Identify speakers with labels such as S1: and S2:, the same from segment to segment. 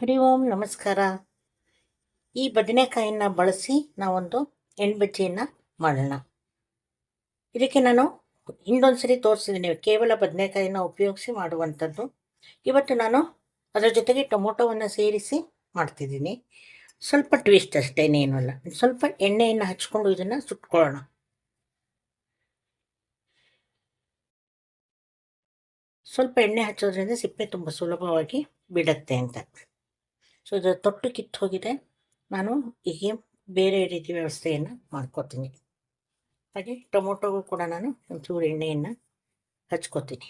S1: ಹರಿ ಓಂ, ನಮಸ್ಕಾರ. ಈ ಬದನೆಕಾಯಿನ ಬಳಸಿ ನಾವೊಂದು ಎಣ್ಬಜ್ಜಿಯನ್ನು ಮಾಡೋಣ. ಇದಕ್ಕೆ ನಾನು ಇನ್ನೊಂದ್ಸರಿ ತೋರಿಸಿದ್ದೀನಿ ಕೇವಲ ಬದನೆಕಾಯಿನ ಉಪಯೋಗಿಸಿ ಮಾಡುವಂಥದ್ದು. ಇವತ್ತು ನಾನು ಅದರ ಜೊತೆಗೆ ಟೊಮೊಟೊವನ್ನು ಸೇರಿಸಿ ಮಾಡ್ತಿದ್ದೀನಿ ಸ್ವಲ್ಪ ಟ್ವಿಸ್ಟ್ ಅಷ್ಟೇ ಅಲ್ಲ. ಸ್ವಲ್ಪ ಎಣ್ಣೆಯನ್ನು ಹಚ್ಕೊಂಡು ಇದನ್ನು ಸುಟ್ಕೊಳ್ಳೋಣ. ಸ್ವಲ್ಪ ಎಣ್ಣೆ ಹಚ್ಚೋದ್ರಿಂದ ಸಿಪ್ಪೆ ತುಂಬ ಸುಲಭವಾಗಿ ಬಿಡುತ್ತೆ ಅಂತ. ಸೊ ಇದು ತೊಟ್ಟು ಕಿತ್ತು ಹೋಗಿದೆ. ನಾನು ಹೀಗೆ ಬೇರೆ ರೀತಿ ವ್ಯವಸ್ಥೆಯನ್ನು ಮಾಡ್ಕೋತೀನಿ. ಹಾಗೆ ಟೊಮೊಟೊಗೂ ಕೂಡ ನಾನು ಒಂಚೂರು ಎಣ್ಣೆಯನ್ನು ಹಚ್ಕೋತೀನಿ.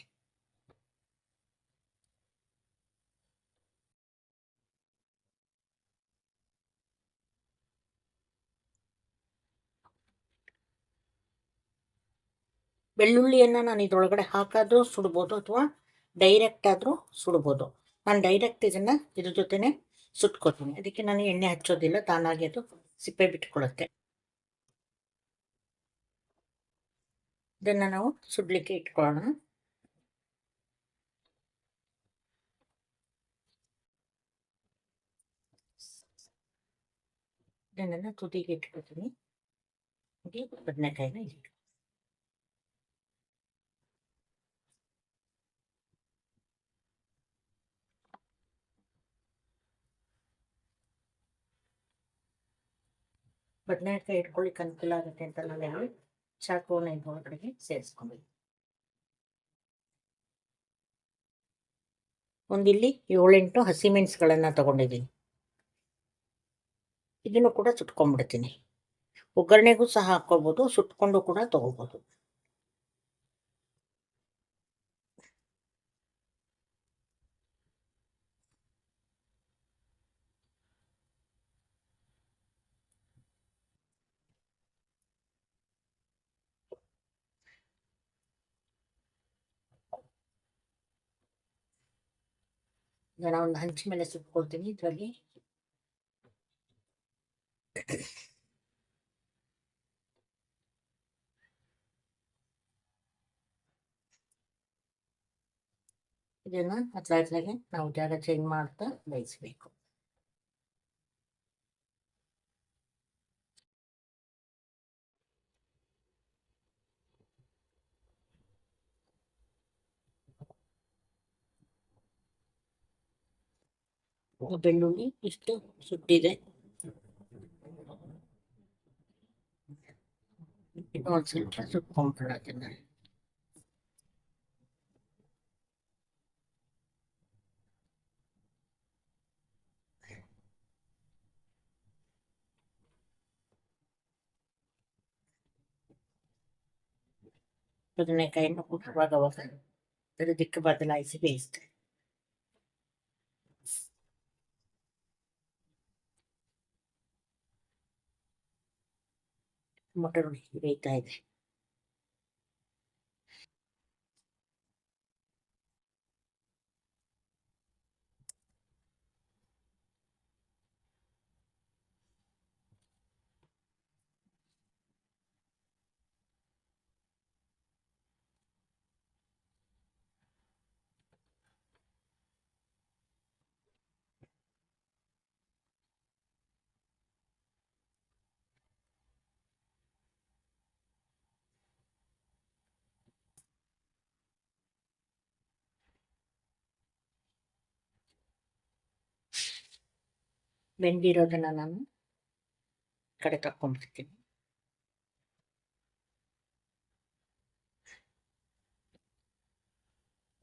S1: ಬೆಳ್ಳುಳ್ಳಿಯನ್ನು ನಾನು ಇದರೊಳಗಡೆ ಹಾಕಾದರೂ ಸುಡ್ಬೋದು ಅಥವಾ ಡೈರೆಕ್ಟ್ ಆದರೂ ಸುಡ್ಬೋದು. ನಾನು ಡೈರೆಕ್ಟ್ ಇದನ್ನು ಇದ್ರ ಜೊತೆನೆ ಸುಟ್ಕೋತೀನಿ ಅದಕ್ಕೆ ನಾನು ಎಣ್ಣೆ ಹಚ್ಚೋದಿಲ್ಲ, ತಾನಾಗಿ ಅದು ಸಿಪ್ಪೆ ಬಿಟ್ಕೊಳ್ಳುತ್ತೆ. ಇದನ್ನು ನಾವು ಸುಡ್ಲಿಕ್ಕೆ ಇಟ್ಕೊಳ್ಳೋಣ. ಇದನ್ನು ತುದಿಗೆ ಇಟ್ಕೊತೀನಿ ಬದನೆಕಾಯಿನ ಇಲ್ಲಿ ಬದನೆಕಾಯಿ ಇಟ್ಕೊಳ್ಳಿಕ್ಕೆ ಅನುಕೂಲ ಆಗುತ್ತೆ ಅಂತ ನಾನು ಹೇಳಿ ಚಾಕುವನ್ನ ಒಳಗಡೆಗೆ ಸೇರಿಸ್ಕೊಂಡಿದ್ದೀನಿ ಒಂದಿಲ್ಲಿ ಏಳೆಂಟು ಹಸಿಮೆಣಸುಗಳನ್ನು ತಗೊಂಡಿದ್ದೀನಿ ಇದನ್ನು ಕೂಡ ಸುಟ್ಕೊಂಡ್ಬಿಡ್ತೀನಿ ಒಗ್ಗರಣೆಗೂ ಸಹ ಹಾಕ್ಕೊಳ್ಬೋದು ಸುಟ್ಕೊಂಡು ಕೂಡ ತಗೋಬೋದು ನಾನು ಒಂದು ಹಂಚಿ ಮೇಲೆ ಸುಟ್ಕೊಳ್ತೀನಿ ಇದರಲ್ಲಿ. ಇದನ್ನ ಹತ್ರ ಹತ್ಲಾಗೆ ನಾವು ಜಾಗ ಚೇಂಜ್ ಮಾಡ್ತಾ ಬೇಯಿಸ್ಬೇಕು ಬೆಳ್ಳುಳ್ಳಿ ಇಷ್ಟು ಸುಟ್ಟಿದೆ ಒಂದು ಸ್ವಲ್ಪ ಸುಟ್ಕೊಂಡ್ಬಿಡೋದನ್ನ ಬದನೆಕಾಯಿನ ಅವಾಗ ಅವಾಗ ಅದರ ದಿಕ್ಕು ಬದಲಾಯಿಸಿ ಬೇಯಿಸ್ತೇನೆ ಮೊಟ್ಟೆ ಬೇಯ್ತಾ ಇದೆ ಬೆಂದಿರೋದನ್ನ ನಾನು ಕಡೆ ತಕ್ಕೊಂಡ್ಬಿಡ್ತೀನಿ.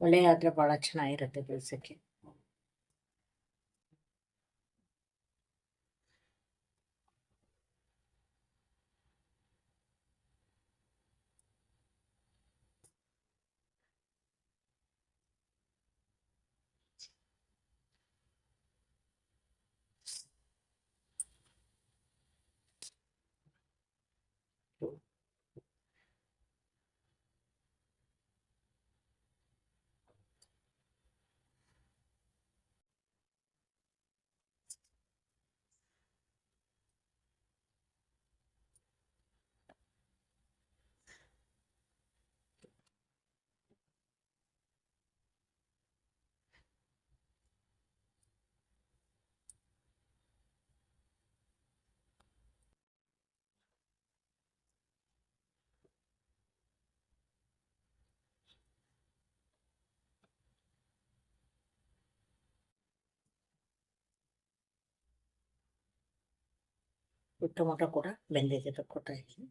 S1: ಒಳ್ಳೆ ಆದರೆ ಬಹಳ ಚೆನ್ನಾಗಿರುತ್ತೆ ಬೆಳ್ಸಕ್ಕೆ ಟೊಮೊಟೊ ಕೂಡ ಬೆಂದಿದೆ ತಕ್ಕೊತಾ ಇದ್ದೀನಿ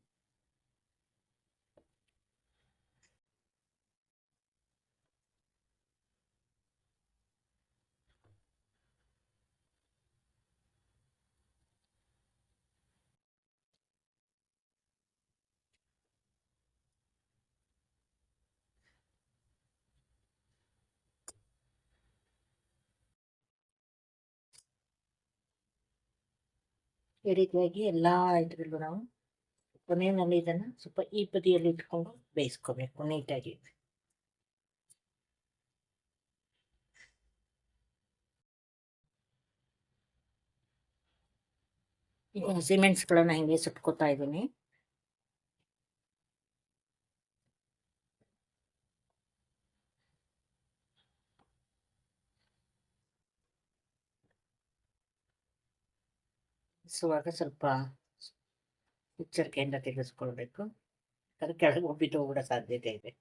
S1: ಈ ರೀತಿಯಾಗಿ ಎಲ್ಲ ಇದರಲ್ಲೂ ನಾವು ಕೊನೆಯಲ್ಲಿ ಇದನ್ನು ಸ್ವಲ್ಪ ಈ ಬದಿಯಲ್ಲಿ ಇಟ್ಕೊಂಡು ಬೇಯಿಸ್ಕೋಬೇಕು ನೀಟಾಗಿ. ಈಗ ಹಸಿಮೆಣ್ಸುಗಳನ್ನು ಹಿಂಗೆ ಸುಟ್ಕೋತಾ ಇದ್ದೀನಿ. ಬಿಸುವಾಗ ಸ್ವಲ್ಪ ಎಚ್ಚರಿಕೆಯಿಂದ ತೆಗೆಸ್ಕೊಳ್ಬೇಕು ಅದು ಕೆಳಗೆ ಒಬ್ಬಿಟ್ಟು ಹೋಗೋ ಸಾಧ್ಯತೆ ಇದೆ.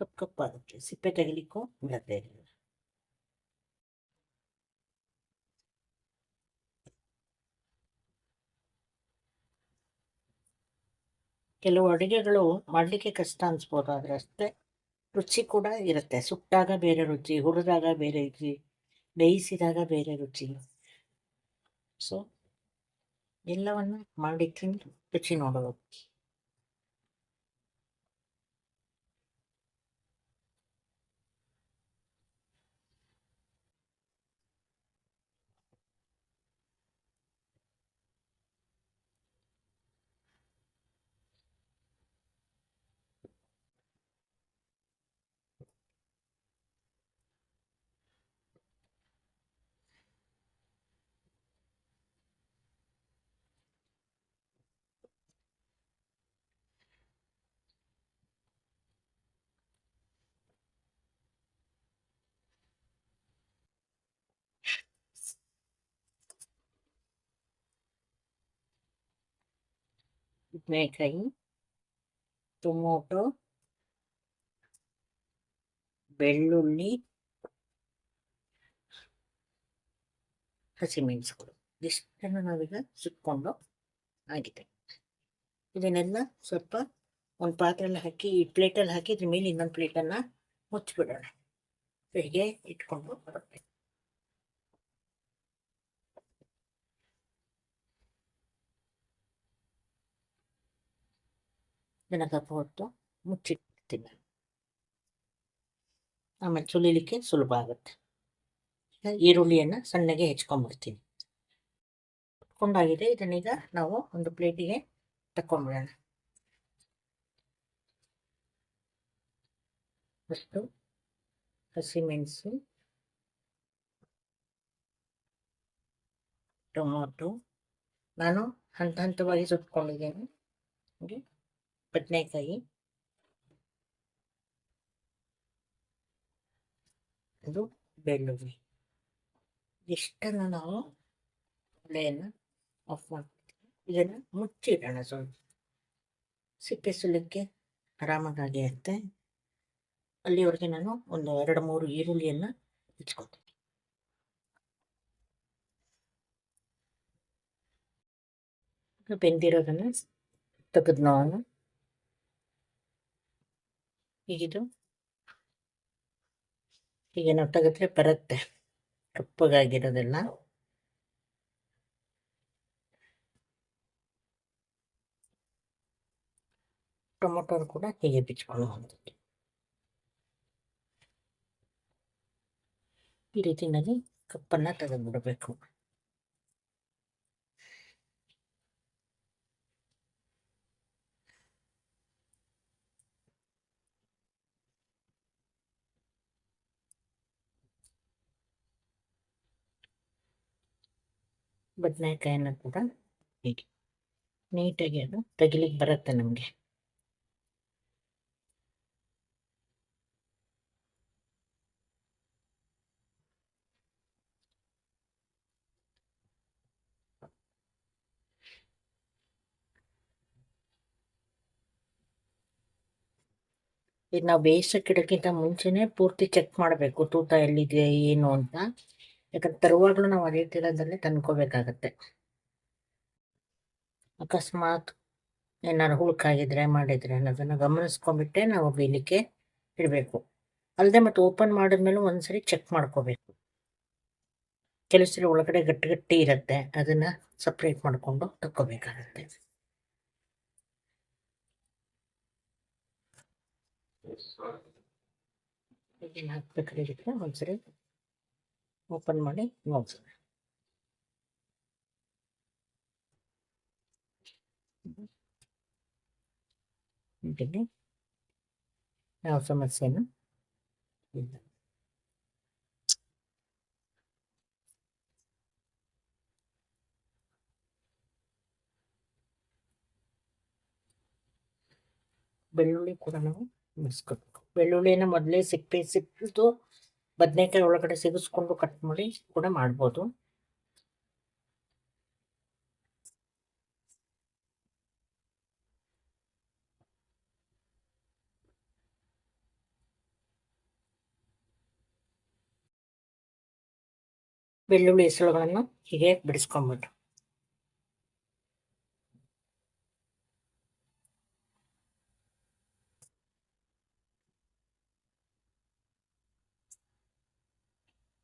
S1: ಕಪ್ಪು ಕಪ್ಪಾಗುತ್ತೆ. ಸಿಪ್ಪೆ ತೆಗಿಲಿಕ್ಕೂ ಬಿಡತ್ತೆ ಇಲ್ಲ ಕೆಲವು ಅಡುಗೆಗಳು ಮಾಡಲಿಕ್ಕೆ ಕಷ್ಟ ಅನಿಸ್ಬೋದು, ಆದರೆ ಅಷ್ಟೇ ರುಚಿ ಕೂಡ ಇರುತ್ತೆ. ಸುಟ್ಟಾಗ ಬೇರೆ ರುಚಿ, ಹುರಿದಾಗ ಬೇರೆ ರುಚಿ, ಬೇಯಿಸಿದಾಗ ಬೇರೆ ರುಚಿ. ಸೊ ಎಲ್ಲವನ್ನು ಮಾಡಿ ತಿಂದು ರುಚಿ ನೋಡಬಹುದು ಬದನೆಕಾಯಿ ಟೊಮೊಟೊ ಬೆಳ್ಳುಳ್ಳಿ ಹಸಿಮೆಣಸುಗಳು ಇಷ್ಟನ್ನು ನಾವೀಗ ಸುಟ್ಕೊಂಡು ಆಗಿದೆ ಇದನ್ನೆಲ್ಲ ಸ್ವಲ್ಪ ಒಂದು ಪಾತ್ರೆಯಲ್ಲಿ ಹಾಕಿ ಈ ಪ್ಲೇಟಲ್ಲಿ ಹಾಕಿ ಇದ್ರ ಮೇಲೆ ಇನ್ನೊಂದು ಪ್ಲೇಟನ್ನು ಮುಚ್ಚಿಬಿಡೋಣ ಹೀಗೆ ಇಟ್ಕೊಂಡು ಬರಬೇಕು ಸ್ವಲ್ಪ ಹೊತ್ತು ಮುಚ್ಚಿಡ್ತೀನಿ ಆಮೇಲೆ ಸುಲಿಲಿಕ್ಕೆ ಸುಲಭ ಆಗುತ್ತೆ. ಈರುಳ್ಳಿಯನ್ನು ಸಣ್ಣಗೆ ಹೆಚ್ಕೊಂಡ್ಬಿಡ್ತೀನಿ ಕೊಂಡಾಗಿದೆ ಇದನ್ನೀಗ ನಾವು ಒಂದು ಪ್ಲೇಟಿಗೆ ತಕೊಂಡ್ಬಿಡೋಣ ಫಸ್ಟು ಹಸಿಮೆಣಸು, ಟೊಮೊಟೊ. ನಾನು ಹಂತ ಹಂತವಾಗಿ ಸುಟ್ಕೊಂಡಿದ್ದೇನೆ. ಹಾಗೆ ಬದನೆಕಾಯಿ ಇದು ಬೆಳ್ಳುಳ್ಳಿ ಇಷ್ಟನ್ನು ನಾವು ಒಲೆಯನ್ನು ಆಫ್ ಮಾಡ್ತೀವಿ ಇದನ್ನು ಮುಚ್ಚಿಡೋಣ ಸ್ವಲ್ಪ ಸಿಪ್ಪೆ ಸುಲಿಕ್ಕೆ ಆರಾಮಾಗಿ ಇರುತ್ತೆ ಅಲ್ಲಿವರೆಗೆ ನಾನು ಒಂದು ಎರಡು ಮೂರು ಈರುಳ್ಳಿಯನ್ನು ಹೆಚ್ಕೊತೀನಿ ಬೆಂದಿರೋದನ್ನು ತೆಗೆದು ನಾನು ಹೀಗಿದು. ಹೀಗೆ ನಾವು ತೆಗೆದ್ರೆ ಬರುತ್ತೆ. ಕಪ್ಪಗಾಗಿರೋದೆಲ್ಲ. ಟೊಮೊಟೊ ಕೂಡ ಹೀಗೆ ಬಿಚ್ಕೊಳ್ಳುವಂಥದ್ದು ಈ ರೀತಿಯಲ್ಲಿ ಕಪ್ಪನ್ನು ತೆಗೆದುಬಿಡಬೇಕು. ಬದನೆಕಾಯನ್ನ ಕೂಡ ಹೀಗೆ. ನೀಟಾಗಿ ಅದು ತೆಗಿಲಿಕ್ಕೆ ಬರುತ್ತೆ ನಮಗೆ. ಇದು ನಾವು ಬೇಯಿಸೋಕ್ಕಿಡೋಕ್ಕಿಂತ ಮುಂಚೆನೇ ಪೂರ್ತಿ ಚೆಕ್ ಮಾಡಬೇಕು ತೂತ ಎಲ್ಲಿದೆಯಾ ಏನು ಅಂತ. ಯಾಕಂದ್ರೆ ತರುವಾಗಲೂ ನಾವು ಅದೇ ತೀರದಲ್ಲೇ ತಂದ್ಕೋಬೇಕಾಗತ್ತೆ. ಅಕಸ್ಮಾತ್ ಏನಾದ್ರು ಹುಳುಕಾಗಿದ್ರೆ ಮಾಡಿದ್ರೆ ಅನ್ನೋದನ್ನು ಗಮನಿಸ್ಕೊಂಡ್ಬಿಟ್ಟೆ ನಾವು ಬೀಲಿಕ್ಕೆ ಇಡಬೇಕು. ಅಲ್ಲದೆ ಮತ್ತು ಓಪನ್ ಮಾಡಿದ್ಮೇಲೆ ಒಂದ್ಸರಿ ಚೆಕ್ ಮಾಡ್ಕೋಬೇಕು. ಕೆಲವು ಸರಿ ಒಳಗಡೆ ಗಟ್ಟಿ ಗಟ್ಟಿ ಇರುತ್ತೆ, ಅದನ್ನ ಸಪ್ರೇಟ್ ಮಾಡಿಕೊಂಡು ತಕ್ಕೋಬೇಕಾಗತ್ತೆ. ಇದಕ್ಕೆ? ಒಂದ್ಸರಿ ಓಪನ್ ಮಾಡಿ ಇದರಲ್ಲಿ ಯಾವ ಸಮಸ್ಯೆನೂ ಇಲ್ಲ. ಬೆಳ್ಳುಳ್ಳಿ ಕೂಡ ನಾವು ಬಿಡಿಸ್ಕೋಬೇಕು ಬೆಳ್ಳುಳ್ಳಿನ ಮೊದಲೇ ಸಿಪ್ಪೆ ಸಿಕ್ಕಿದ್ದು ಬದನೆಕಾಯಿ ಒಳಗಡೆ ಸಿಗಿಸ್ಕೊಂಡು ಕಟ್ ಮಾಡಿ ಕೂಡ ಮಾಡ್ಬೋದು. ಬೆಳ್ಳುಳ್ಳಿ ಹೆಸರುಗಳನ್ನು ಹೀಗೆ ಬಿಡಿಸ್ಕೊಂಬಿಟ್ಟು.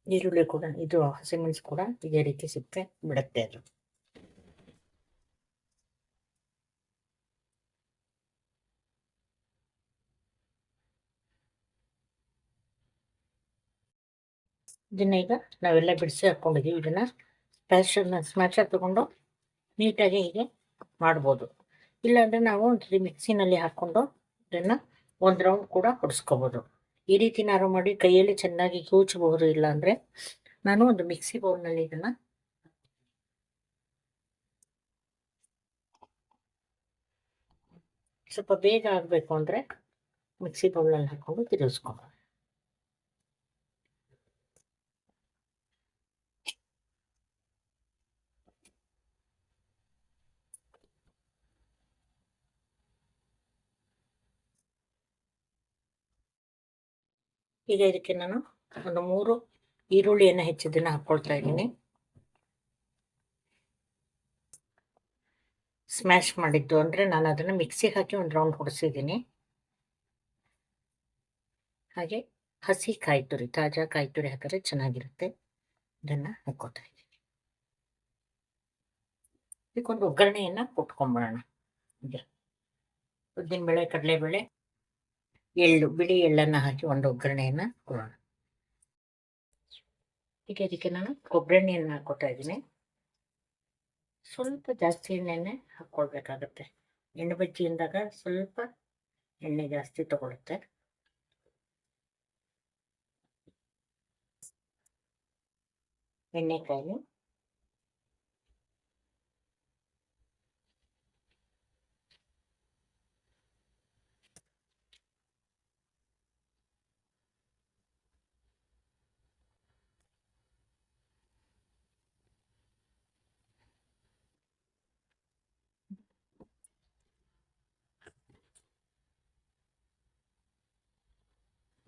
S1: ಈರುಳ್ಳಿ ಕೂಡ, ಇದು ಹಸಿಮೆಣಸು ಕೂಡ ಇದೇ ರೀತಿ ಸಿಪ್ಪೆ ಬಿಡುತ್ತೆ ಅದು. ಇದನ್ನ ಈಗ ನಾವೆಲ್ಲ ಬಿಡಿಸಿ ಹಾಕ್ಕೊಂಡಿದ್ದೀವಿ ಇದನ್ನ ಸ್ಮ್ಯಾಶರ್ನ ಸ್ಮ್ಯಾಶರ್ ತಗೊಂಡು ನೀಟಾಗಿ ಹೀಗೆ ಮಾಡ್ಬೋದು. ಇಲ್ಲಾಂದರೆ ನಾವು ಒಂದ್ಸರಿ ಮಿಕ್ಸಿನಲ್ಲಿ ಹಾಕೊಂಡು ಇದನ್ನ ಒಂದು ರೌಂಡ್ ಕೂಡ ಹೊಡಿಸ್ಕೋಬೋದು ಈ ರೀತಿ ನಾರು ಮಾಡಿ ಕೈಯಲ್ಲಿ ಚೆನ್ನಾಗಿ ಕೂಚಬಹುದು ಇಲ್ಲ ಅಂದ್ರೆ ನಾನು ಒಂದು ಮಿಕ್ಸಿ ಬೌಲ್ನಲ್ಲಿ ಇದನ್ನ ಸ್ವಲ್ಪ ಬೇಗ ಆಗಬೇಕು ಅಂದ್ರೆ ಮಿಕ್ಸಿ ಬೌಲ್ನಲ್ಲಿ ಹಾಕೊಂಡು ತಿರುಗಿಸ್ಕೊಂಡು ಈಗ ಇದಕ್ಕೆ ನಾನು ಒಂದು ಮೂರು ಈರುಳ್ಳಿಯನ್ನು ಹೆಚ್ಚಿದ್ದನ್ನು ಹಾಕ್ಕೊಳ್ತಾ ಇದ್ದೀನಿ. ಸ್ಮ್ಯಾಶ್ ಮಾಡಿದ್ದು ಅಂದರೆ ನಾನು ಅದನ್ನು ಮಿಕ್ಸಿಗೆ ಹಾಕಿ ಒಂದು ರೌಂಡ್ ಹೊಡೆಸಿದ್ದೀನಿ. ಹಾಗೆ ಹಸಿ ಕಾಯಿ ತುರಿ ತಾಜಾ ಕಾಯಿ ತುರಿ ಹಾಕಿದ್ರೆ ಚೆನ್ನಾಗಿರುತ್ತೆ. ಇದನ್ನು ಹಾಕ್ಕೊತಾ ಇದ್ದೀನಿ. ಇದಕ್ಕೊಂದು ಒಗ್ಗರಣೆಯನ್ನು ಕೊಟ್ಕೊಂಬಿಡೋಣ ಈಗ ಕಡಲೆ ಕಡಲೆಬೇಳೆ ಎಳ್ಳು, ಬಿಳಿ ಎಳ್ಳನ್ನು ಹಾಕಿ ಒಂದು ಒಗ್ಗರಣೆಯನ್ನು ಕೊಡೋಣ. ಈಗ ಅದಕ್ಕೆ ನಾನು ಕೊಬ್ಬರಿ ಎಣ್ಣೆಯನ್ನು ಹಾಕ್ಕೊತಾ ಇದ್ದೀನಿ. ಸ್ವಲ್ಪ ಜಾಸ್ತಿ ಎಣ್ಣೆನೆ ಹಾಕ್ಕೊಳ್ಬೇಕಾಗತ್ತೆ ಎಣ್ಣೆ ಬಜ್ಜಿ ಅಂದಾಗ ಸ್ವಲ್ಪ ಎಣ್ಣೆ ಜಾಸ್ತಿ ತಗೊಳುತ್ತೆ. ಎಣ್ಣೆಕಾಯಿ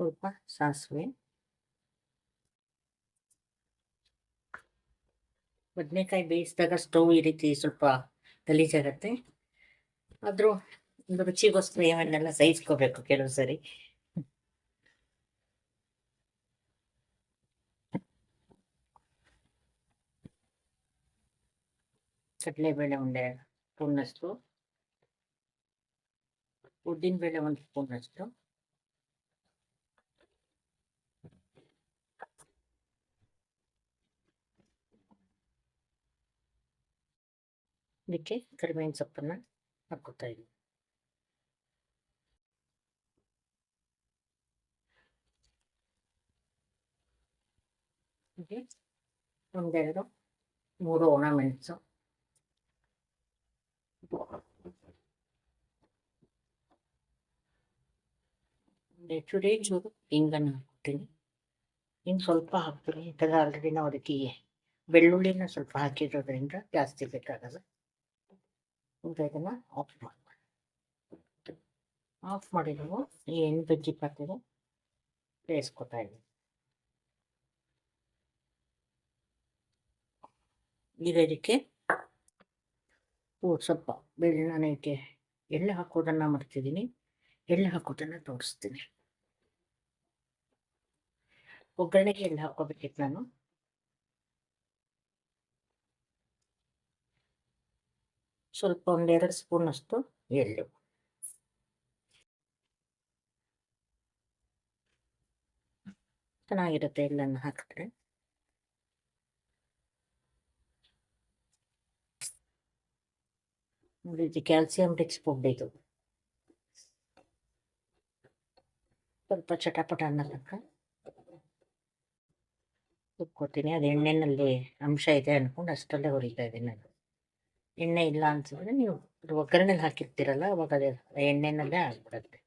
S1: ಸ್ವಲ್ಪ ಸಾಸಿವೆ ಬದನೆಕಾಯಿ ಬೇಯಿಸಿದಾಗ ಸ್ಟವ್ ಈ ರೀತಿ ಸ್ವಲ್ಪ ಗಲೀಜಾಗತ್ತೆ ಆದರೂ ಒಂದು ರುಚಿಗೋಸ್ಕರ ಇವನ್ನೆಲ್ಲ ಸಹಿಸ್ಕೋಬೇಕು ಕೆಲವು ಸರಿ ಕಡಲೆಬೇಳೆ ಒಂದೇ ಸ್ಪೂನ್ನಷ್ಟು ಉದ್ದಿನಬೇಳೆ ಒಂದು ಸ್ಪೂನಷ್ಟು ಇದಕ್ಕೆ ಕರಿಬೇವಿನ ಸೊಪ್ಪನ್ನು ಹಾಕೋತಾ ಇದ್ದೀನಿ ಒಂದೆರಡು ಮೂರು ಒಣಮೆಣಸು ಮೆಣಸು. ಡೇ ಚೂರು ಹಿಂಗನ್ನು ಹಾಕ್ತೀನಿ. ಇನ್ನು ಸ್ವಲ್ಪ ಹಾಕ್ತೀನಿ. ಯಾಕಂದರೆ ಆಲ್ರೆಡಿ ನಾವು ಅದಕ್ಕೆ ಬೆಳ್ಳುಳ್ಳಿನ ಸ್ವಲ್ಪ ಹಾಕಿರೋದ್ರಿಂದ ಜಾಸ್ತಿ ಬೇಕಾಗಲ್ಲ. ಈಗ ಇದನ್ನು ಆಫ್ ಮಾಡಿ ಆಫ್ ಮಾಡಿ ನಾವು ಈ ಎಣ್ಣೆ ಬಜ್ಜಿ ಪಾತ್ರೆಗೆ ಬೇಯಿಸ್ಕೊತಾ ಇದ್ದೀವಿ ಈಗ ಇದಕ್ಕೆ ಸ್ವಲ್ಪ ಇದಕ್ಕೆ ಎಣ್ಣೆ ಹಾಕೋದನ್ನು ಮರ್ತಿದ್ದೀನಿ ಎಣ್ಣೆ ಹಾಕೋದನ್ನು ತೋರಿಸ್ತೀನಿ. ಒಗ್ಗರಣೆಗೆ ಎಣ್ಣೆ ಹಾಕೋಬೇಕಿತ್ತು ನಾನು. ಸ್ವಲ್ಪ ಒಂದೆರಡು ಸ್ಪೂನ್ ಅಷ್ಟು ಎಳ್ಳು. ಚೆನ್ನಾಗಿರುತ್ತೆ ಎಳ್ಳನ್ನು ಹಾಕಿದ್ರೆ. ಇದು ಕ್ಯಾಲ್ಸಿಯಂ ರಿಚ್ ಫುಡ್ ಇದು. ಸ್ವಲ್ಪ ಚಟಪಟ ಅನ್ನೋ ತನಕ ಉಪ್ಕೋತೀನಿ ಅದು ಎಣ್ಣೆನಲ್ಲಿ ಅಂಶ ಇದೆ ಅಂದ್ಕೊಂಡು ಅಷ್ಟಲ್ಲೇ ಹುರಿತಾ ಇದ್ದೀನಿ ನಾನು. ಎಣ್ಣೆ ಇಲ್ಲ ಅನ್ಸಿದ್ರೆ ನೀವು ಅದು ಒಗ್ಗರಣೆಲಿ ಹಾಕಿರ್ತೀರಲ್ಲ ಅವಾಗ ಅದೇ ಎಣ್ಣೆನಲ್ಲೇ ಆಗ್ಬಿಡುತ್ತೆ.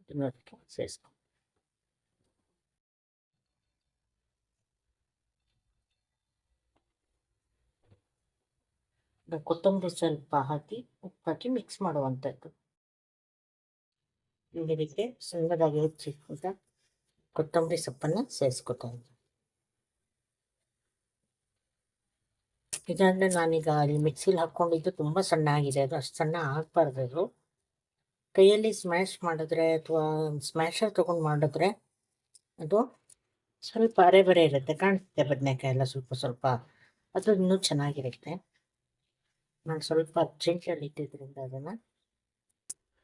S1: ಇದನ್ನೊಟ್ಟಿಗೆ ಸೇರಿಸ್ಕೊ ಕೊತ್ತಂಬರಿ ಸ್ವಲ್ಪ ಹಾಕಿ ಉಪ್ಪು ಹಾಕಿ ಮಿಕ್ಸ್ ಮಾಡುವಂಥದ್ದು ಇದಕ್ಕೆ ಹೆಚ್ಚಿ ಅಂತ ಕೊತ್ತಂಬರಿ ಸೊಪ್ಪನ್ನು ಸೇರಿಸ್ಕೊತಾ ಇದಾದ್ರೆ ನಾನೀಗ ಅಲ್ಲಿ ಮಿಕ್ಸಿಲಿ ಹಾಕ್ಕೊಂಡಿದ್ದು ತುಂಬ ಸಣ್ಣ ಆಗಿದೆ ಅದು ಅಷ್ಟು ಸಣ್ಣ ಆಗಬಾರ್ದು ಅದು ಕೈಯಲ್ಲಿ ಸ್ಮ್ಯಾಶ್ ಮಾಡಿದ್ರೆ ಅಥವಾ ಸ್ಮ್ಯಾಶರ್ ತೊಗೊಂಡು ಮಾಡಿದ್ರೆ ಅದು ಸ್ವಲ್ಪ ಅರೆ ಬರೆ ಇರುತ್ತೆ. ಕಾಣಿಸುತ್ತೆ ಬದನೆಕಾಯಿ ಎಲ್ಲ ಸ್ವಲ್ಪ ಸ್ವಲ್ಪ. ಅದು ಇನ್ನೂ ಚೆನ್ನಾಗಿರುತ್ತೆ. ನಾನು ಸ್ವಲ್ಪ ಅರ್ಜೆಂಟಲ್ಲಿ ಇಟ್ಟಿದ್ದರಿಂದ ಅದನ್ನು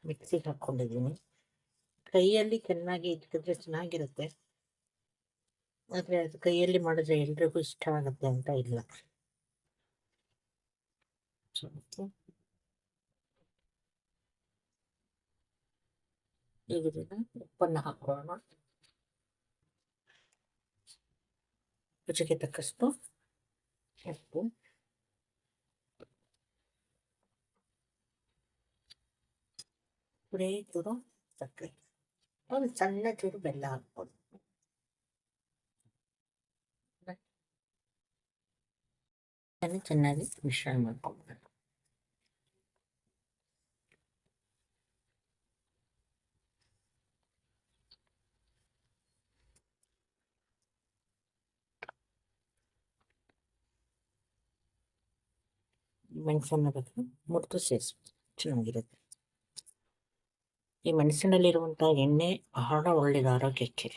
S1: ಮಿಕ್ಸಿಗೆ ಹಾಕ್ಕೊಂಡಿದ್ದೀನಿ. ಕೈಯಲ್ಲಿ ಚೆನ್ನಾಗಿ ಇಟ್ಕಿದ್ರೆ ಚೆನ್ನಾಗಿರುತ್ತೆ. ಆದರೆ ಅದು ಕೈಯಲ್ಲಿ ಮಾಡಿದ್ರೆ ಎಲ್ರಿಗೂ ಇಷ್ಟ ಆಗುತ್ತೆ ಅಂತ ಇಲ್ಲ. ಈಗ ಉಪ್ಪನ್ನು ಹಾಕೋಣ. ರುಚಿಗೆ ತಕ್ಕಷ್ಟು ಉಪ್ಪು. ಪುರೇ ಚೂರು ಸಕ್ಕರೆ ಒಂದು ಸಣ್ಣ ಚೂರು ಬೆಲ್ಲ ಹಾಕ್ಬೋದು ಅದನ್ನು ಚೆನ್ನಾಗಿ ಮಿಶ್ರಣ ಮಾಡ್ಕೊಳ್ಬೇಕು ಮೆಣಸನ್ನ ಬಗ್ಗೆ ಮುರಿದು ಸೇರಿಸ್ಬೇಕು ಚೆನ್ನಾಗಿರುತ್ತೆ ಈ ಮೆಣಸಿನಲ್ಲಿರುವಂಥ ಎಣ್ಣೆ ಬಹಳ ಒಳ್ಳೆಯದು ಆರೋಗ್ಯಕ್ಕೆ.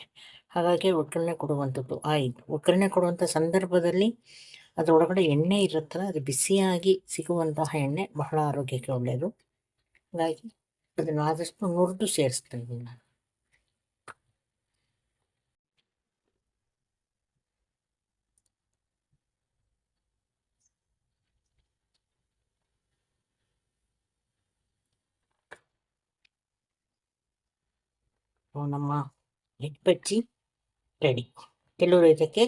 S1: ಹಾಗಾಗಿ ಒಗ್ಗರಣೆ ಕೊಡುವಂಥದ್ದು. ಆಯಿತು ಒಗ್ಗರಣೆ ಕೊಡುವಂಥ ಸಂದರ್ಭದಲ್ಲಿ ಅದರೊಳಗಡೆ ಎಣ್ಣೆ ಇರುತ್ತಲ್ಲ, ಅದು ಬಿಸಿಯಾಗಿ ಸಿಗುವಂತಹ ಎಣ್ಣೆ ಬಹಳ ಆರೋಗ್ಯಕ್ಕೆ ಒಳ್ಳೆಯದು ಹಾಗಾಗಿ ಅದನ್ನು ಆದಷ್ಟು ನುರಿದು ಸೇರಿಸ್ತಾ ಇದ್ದೀನಿ ನಾನು. ನಮ್ಮ ಎಗ್ ಬಜ್ಜಿ ರೆಡಿ. ಕೆಲವರು ಇದಕ್ಕೆ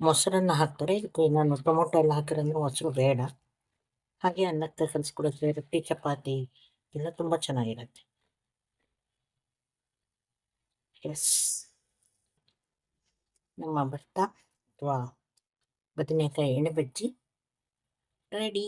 S1: ಮೊಸರನ್ನು ಹಾಕ್ತಾರೆ. ಇದಕ್ಕೆ ನಾನು ಟೊಮೊಟೊ ಎಲ್ಲ ಹಾಕಿರೋದ್ರೆ ಮೊಸರು ಬೇಡ. ಹಾಗೆ ಅನ್ನಕ್ಕೆ ಕಲಿಸ್ಕೊಡುತ್ತೆ ರೊಟ್ಟಿ, ಚಪಾತಿ ಎಲ್ಲ ತುಂಬ ಚೆನ್ನಾಗಿರುತ್ತೆ. ಎಸ್ ನಮ್ಮ ಭತ್ತ ಅಥವಾ ಬದನೆಕಾಯಿ ಎಣ್ಣೆ ಬಜ್ಜಿ ರೆಡಿ.